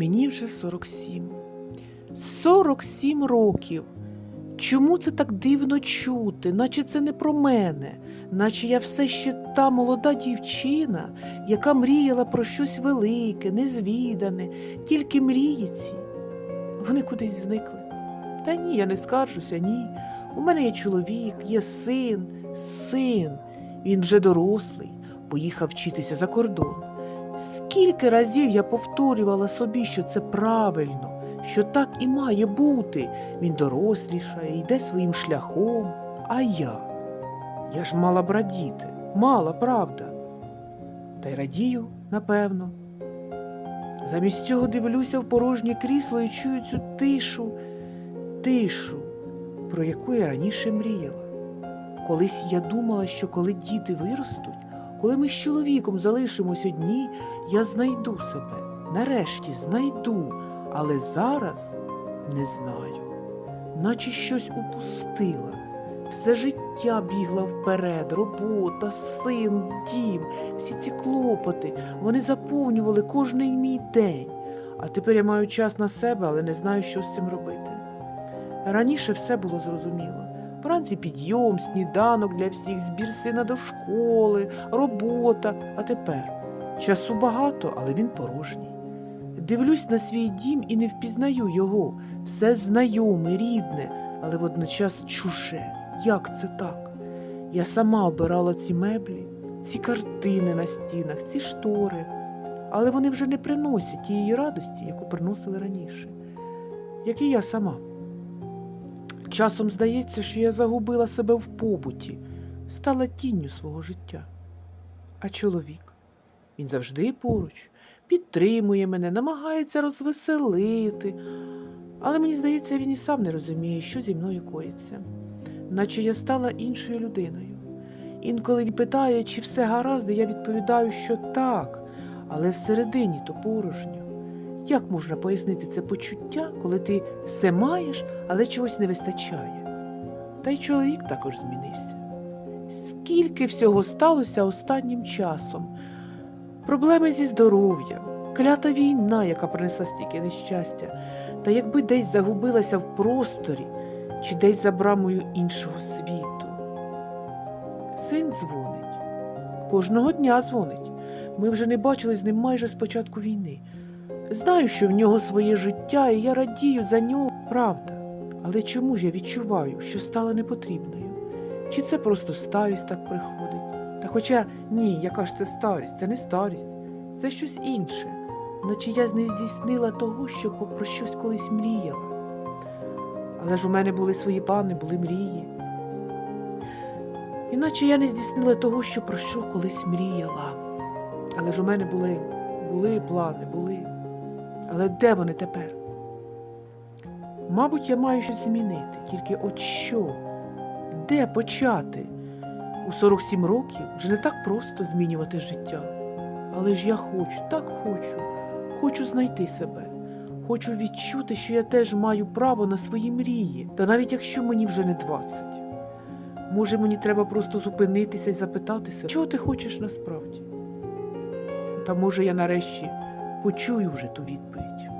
Мені вже 47. 47 років. Чому це так дивно чути, наче це не про мене, наче я все ще та молода дівчина, яка мріяла про щось велике, незвідане, тільки мрії ці. Вони кудись зникли. Та ні, я не скаржуся, ні. У мене є чоловік, є син, син. Він вже дорослий, поїхав вчитися за кордон. Скільки разів я повторювала собі, що це правильно, що так і має бути. Він дорослішає, йде своїм шляхом. А я? Я ж мала б радіти, мала, правда. Та й радію, напевно. Замість цього дивлюся в порожнє крісло і чую цю тишу, тишу, про яку я раніше мріяла. Колись я думала, що коли діти виростуть, коли ми з чоловіком залишимось одні, я знайду себе. Нарешті знайду, але зараз не знаю. Наче щось упустила. Все життя бігла вперед, робота, син, дім, всі ці клопоти, вони заповнювали кожний мій день. А тепер я маю час на себе, але не знаю, що з цим робити. Раніше все було зрозуміло. Вранці підйом, сніданок для всіх, збір сина до школи, робота. А тепер часу багато, але він порожній. Дивлюсь на свій дім і не впізнаю його. Все знайоме, рідне, але водночас чуже. Як це так? Я сама обирала ці меблі, ці картини на стінах, ці штори, але вони вже не приносять тієї радості, яку приносили раніше, як і я сама. Часом здається, що я загубила себе в побуті, стала тінню свого життя. А чоловік, він завжди поруч, підтримує мене, намагається розвеселити. Але мені здається, він і сам не розуміє, що зі мною коїться, наче я стала іншою людиною. Інколи він питає, чи все гаразд, я відповідаю, що так, але всередині то порожньо. Як можна пояснити це почуття, коли ти все маєш, але чогось не вистачає? Та й чоловік також змінився. Скільки всього сталося останнім часом? Проблеми зі здоров'ям, клята війна, яка принесла стільки нещастя, та якби десь загубилася в просторі чи десь за брамою іншого світу. Син дзвонить. Кожного дня дзвонить. Ми вже не бачили з ним майже з початку війни. Знаю, що в нього своє життя, і я радію за нього, правда. Але чому ж я відчуваю, що стала непотрібною? Чи це просто старість так приходить? Та хоча ні, яка ж це старість, це не старість, це щось інше, наче я не здійснила того, що про щось колись мріяла. Але ж у мене були свої плани, були мрії. Іначе я не здійснила того, що про що колись мріяла. Але ж у мене були, були плани, були. Але де вони тепер? Мабуть, я маю щось змінити, тільки от що? Де почати? У 47 років вже не так просто змінювати життя. Але ж я хочу, так хочу, хочу знайти себе. Хочу відчути, що я теж маю право на свої мрії, та навіть якщо мені вже не 20. Може, мені треба просто зупинитися і запитатися, чого ти хочеш насправді? Та може я нарешті почую вже ту відповідь.